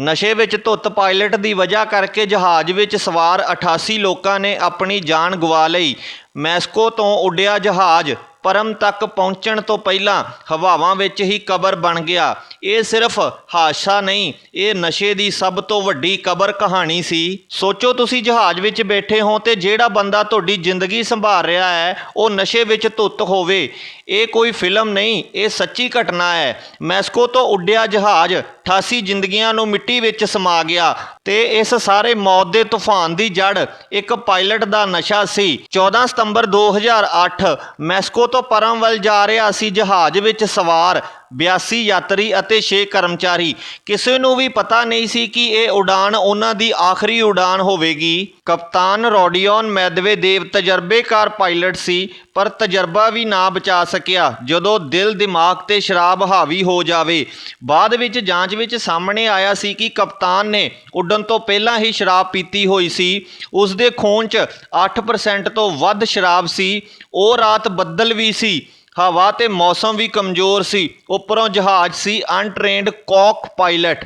ਨਸ਼ੇ ਵਿੱਚ ਧੁੱਤ ਪਾਇਲਟ ਦੀ ਵਜ੍ਹਾ ਕਰਕੇ ਜਹਾਜ਼ ਵਿੱਚ ਸਵਾਰ 88 ਲੋਕਾਂ ਨੇ ਆਪਣੀ ਜਾਨ ਗਵਾ ਲਈ। ਮੈਸਕੋ ਤੋਂ ਉੱਡਿਆ ਜਹਾਜ਼ ਪਰਮ ਤੱਕ ਪਹੁੰਚਣ ਤੋਂ ਪਹਿਲਾਂ ਹਵਾਵਾਂ ਵਿੱਚ ਹੀ ਕਬਰ ਬਣ ਗਿਆ। ਇਹ ਸਿਰਫ ਹਾਦਸਾ ਨਹੀਂ, ਇਹ ਨਸ਼ੇ ਦੀ ਸਭ ਤੋਂ ਵੱਡੀ ਕਬਰ ਕਹਾਣੀ ਸੀ। ਸੋਚੋ ਤੁਸੀਂ ਜਹਾਜ਼ ਵਿੱਚ ਬੈਠੇ ਹੋ ਤੇ ਜਿਹੜਾ ਬੰਦਾ ਤੁਹਾਡੀ ਜ਼ਿੰਦਗੀ ਸੰਭਾਲ ਰਿਹਾ ਹੈ, ਉਹ ਨਸ਼ੇ ਵਿੱਚ ਧੁੱਤ ਹੋਵੇ। ਇਹ ਕੋਈ ਫਿਲਮ ਨਹੀਂ, ਇਹ ਸੱਚੀ ਘਟਨਾ ਹੈ। ਮੈਸਕੋ ਤੋਂ ਉੱਡਿਆ ਜਹਾਜ਼ 88 ਜ਼ਿੰਦਗੀਆਂ ਨੂੰ ਮਿੱਟੀ ਵਿੱਚ ਸਮਾ ਗਿਆ ਤੇ ਇਸ ਸਾਰੇ ਮੌਤ ਦੇ ਤੂਫਾਨ ਦੀ ਜੜ ਇੱਕ ਪਾਇਲਟ ਦਾ ਨਸ਼ਾ ਸੀ। 14 ਸਤੰਬਰ 2008 ਮੈਸਕੋ ਤੋਂ ਪਰਮ ਵੱਲ ਜਾ ਰਿਹਾ ਸੀ ਜਹਾਜ਼ ਵਿੱਚ ਸਵਾਰ 82 ਯਾਤਰੀ ਅਤੇ 6 ਕਰਮਚਾਰੀ। ਕਿਸੇ ਨੂੰ ਵੀ ਪਤਾ ਨਹੀਂ ਸੀ ਕਿ ਇਹ ਉਡਾਨ ਉਹਨਾਂ ਦੀ ਆਖਰੀ ਉਡਾਨ ਹੋਵੇਗੀ। ਕਪਤਾਨ ਰੋਡੀਓਨ ਮੈਦਵੇਦੇਵ ਤਜਰਬੇਕਾਰ ਪਾਇਲਟ ਸੀ, ਪਰ ਤਜਰਬਾ ਵੀ ਨਾ ਬਚਾ ਸਕਿਆ। ਜਦੋਂ ਦਿਲ ਦਿਮਾਗ ਤੇ ਸ਼ਰਾਬ ਹਾਵੀ ਹੋ ਜਾਵੇ, ਬਾਅਦ ਵਿੱਚ ਜਾਂਚ ਵਿੱਚ ਸਾਹਮਣੇ ਆਇਆ ਸੀ ਕਿ ਕਪਤਾਨ ਨੇ ਉੱਡਣ ਤੋਂ ਪਹਿਲਾਂ ਹੀ ਸ਼ਰਾਬ ਪੀਤੀ ਹੋਈ ਸੀ। ਉਸ ਦੇ ਖੂਨ 'ਚ 8% ਤੋਂ ਵੱਧ ਸ਼ਰਾਬ ਸੀ। ਉਹ ਰਾਤ ਬੱਦਲ ਵੀ ਸੀ। ਹਵਾ ਤੇ ਮੌਸਮ ਵੀ ਕਮਜ਼ੋਰ ਸੀ। ਉੱਪਰੋਂ ਜਹਾਜ਼ ਸੀ ਅਨਟ੍ਰੇਨਡ ਕੌਕ ਪਾਇਲਟ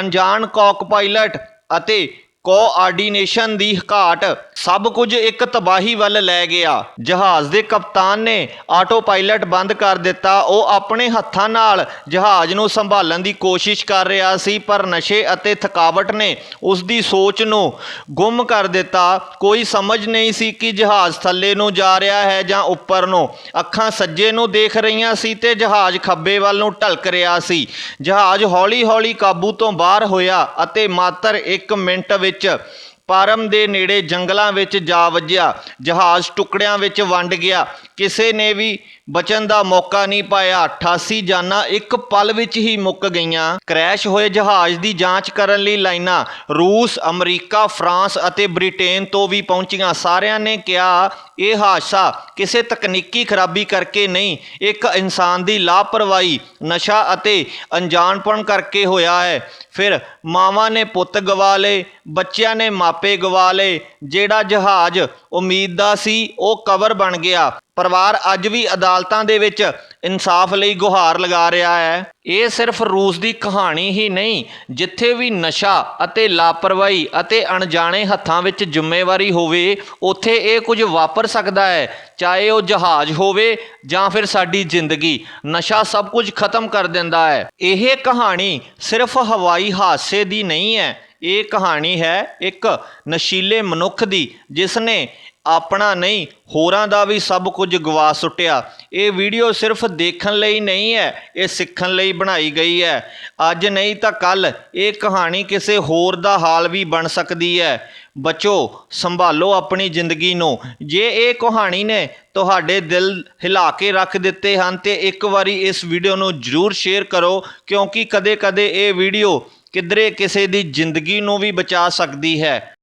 ਅਣਜਾਣ ਕੌਕ ਪਾਇਲਟ ਅਤੇ ਕੋਆਰਡੀਨੇਸ਼ਨ ਦੀ ਘਾਟ ਸਭ ਕੁਝ ਇੱਕ ਤਬਾਹੀ ਵੱਲ ਲੈ ਗਿਆ। ਜਹਾਜ਼ ਦੇ ਕਪਤਾਨ ਨੇ ਆਟੋ ਪਾਇਲਟ ਬੰਦ ਕਰ ਦਿੱਤਾ। ਉਹ ਆਪਣੇ ਹੱਥਾਂ ਨਾਲ ਜਹਾਜ਼ ਨੂੰ ਸੰਭਾਲਣ ਦੀ ਕੋਸ਼ਿਸ਼ ਕਰ ਰਿਹਾ ਸੀ, ਪਰ ਨਸ਼ੇ ਅਤੇ ਥਕਾਵਟ ਨੇ ਉਸ ਦੀ ਸੋਚ ਨੂੰ ਗੁੰਮ ਕਰ ਦਿੱਤਾ। ਕੋਈ ਸਮਝ ਨਹੀਂ ਸੀ ਕਿ ਜਹਾਜ਼ ਥੱਲੇ ਨੂੰ ਜਾ ਰਿਹਾ ਹੈ ਜਾਂ ਉੱਪਰ ਨੂੰ। ਅੱਖਾਂ ਸੱਜੇ ਨੂੰ ਦੇਖ ਰਹੀਆਂ ਸੀ ਤੇ ਜਹਾਜ਼ ਖੱਬੇ ਵੱਲ ਨੂੰ ਢਲਕ ਰਿਹਾ ਸੀ। ਜਹਾਜ਼ ਹੌਲੀ-ਹੌਲੀ ਕਾਬੂ ਤੋਂ ਬਾਹਰ ਹੋਇਆ ਅਤੇ ਮਾਤਰ 1 ਮਿੰਟ ਵਿੱਚ ਪਾਰਮ ਦੇ ਨੇੜੇ ਜੰਗਲਾਂ ਵਿੱਚ ਜਾ ਵੱਜਿਆ, ਜਹਾਜ਼ ਟੁਕੜਿਆਂ ਵਿੱਚ ਵੰਡ ਗਿਆ। ਕਿਸੇ ਨੇ ਵੀ ਬਚਣ ਦਾ ਮੌਕਾ ਨਹੀਂ ਪਾਇਆ। 88 ਜਾਨਾਂ ਇੱਕ ਪਲ ਵਿੱਚ ਹੀ ਮੁੱਕ ਗਈਆਂ। ਕ੍ਰੈਸ਼ ਹੋਏ ਜਹਾਜ਼ ਦੀ ਜਾਂਚ ਕਰਨ ਲਈ ਲਾਈਨਾਂ ਰੂਸ, ਅਮਰੀਕਾ, ਫਰਾਂਸ ਅਤੇ ਬ੍ਰਿਟੇਨ ਤੋਂ ਵੀ ਪਹੁੰਚੀਆਂ। ਸਾਰਿਆਂ ਨੇ ਕਿਹਾ ਇਹ ਹਾਦਸਾ ਕਿਸੇ ਤਕਨੀਕੀ ਖਰਾਬੀ ਕਰਕੇ ਨਹੀਂ, ਇੱਕ ਇਨਸਾਨ ਦੀ ਲਾਪਰਵਾਹੀ, ਨਸ਼ਾ ਅਤੇ ਅਣਜਾਣਪਣ ਕਰਕੇ ਹੋਇਆ ਹੈ। ਫਿਰ ਮਾਵਾਂ ਨੇ ਪੁੱਤ ਗਵਾ ਲਏ, ਬੱਚਿਆਂ ਨੇ ਮਾਪੇ ਗਵਾ ਲਏ, ਜਿਹੜਾ ਜਹਾਜ਼ ਉਮੀਦ ਦਾ ਸੀ ਉਹ ਕਵਰ ਬਣ ਗਿਆ। ਪਰਿਵਾਰ ਅੱਜ ਵੀ ਅਦਾਲਤਾਂ ਦੇ ਵਿੱਚ ਇਨਸਾਫ ਲਈ ਗੁਹਾਰ ਲਗਾ ਰਿਹਾ ਹੈ। ਇਹ ਸਿਰਫ ਰੂਸ ਦੀ ਕਹਾਣੀ ਹੀ ਨਹੀਂ, ਜਿੱਥੇ ਵੀ ਨਸ਼ਾ ਅਤੇ ਲਾਪਰਵਾਹੀ ਅਤੇ ਅਣਜਾਣੇ ਹੱਥਾਂ ਵਿੱਚ ਜ਼ਿੰਮੇਵਾਰੀ ਹੋਵੇ, ਉੱਥੇ ਇਹ ਕੁਝ ਵਾਪਰ ਸਕਦਾ ਹੈ, ਚਾਹੇ ਉਹ ਜਹਾਜ਼ ਹੋਵੇ ਜਾਂ ਫਿਰ ਸਾਡੀ ਜ਼ਿੰਦਗੀ। ਨਸ਼ਾ ਸਭ ਕੁਝ ਖਤਮ ਕਰ ਦਿੰਦਾ ਹੈ। ਇਹ ਕਹਾਣੀ ਸਿਰਫ ਹਵਾਈ ਹਾਦਸੇ ਦੀ ਨਹੀਂ ਹੈ ਇਹ ਕਹਾਣੀ ਹੈ ਇੱਕ ਨਸ਼ੀਲੇ ਮਨੁੱਖ ਦੀ ਜਿਸ ਨੇ ਆਪਣਾ ਨਹੀਂ, ਹੋਰਾਂ ਦਾ ਵੀ ਸਭ ਕੁਝ ਗਵਾ ਸੁੱਟਿਆ। ਇਹ ਵੀਡੀਓ ਸਿਰਫ ਦੇਖਣ ਲਈ ਨਹੀਂ ਹੈ, ਇਹ ਸਿੱਖਣ ਲਈ ਬਣਾਈ ਗਈ ਹੈ। ਅੱਜ ਨਹੀਂ ਤਾਂ ਕੱਲ ਇਹ ਕਹਾਣੀ ਕਿਸੇ ਹੋਰ ਦਾ ਹਾਲ ਵੀ ਬਣ ਸਕਦੀ ਹੈ। ਬਚੋ, ਸੰਭਾਲੋ ਆਪਣੀ ਜ਼ਿੰਦਗੀ ਨੂੰ। ਜੇ ਇਹ ਕਹਾਣੀ ਨੇ ਤੁਹਾਡੇ ਦਿਲ ਹਿਲਾ ਕੇ ਰੱਖ ਦਿੱਤੇ ਹਨ, ਤੇ ਇੱਕ ਵਾਰੀ ਇਸ ਵੀਡੀਓ ਨੂੰ ਜਰੂਰ ਸ਼ੇਅਰ ਕਰੋ, ਕਿਉਂਕਿ ਕਦੇ-ਕਦੇ ਇਹ ਵੀਡੀਓ ਕਿਧਰੇ ਕਿਸੇ ਦੀ ਜ਼ਿੰਦਗੀ ਨੂੰ ਵੀ ਬਚਾ ਸਕਦੀ ਹੈ?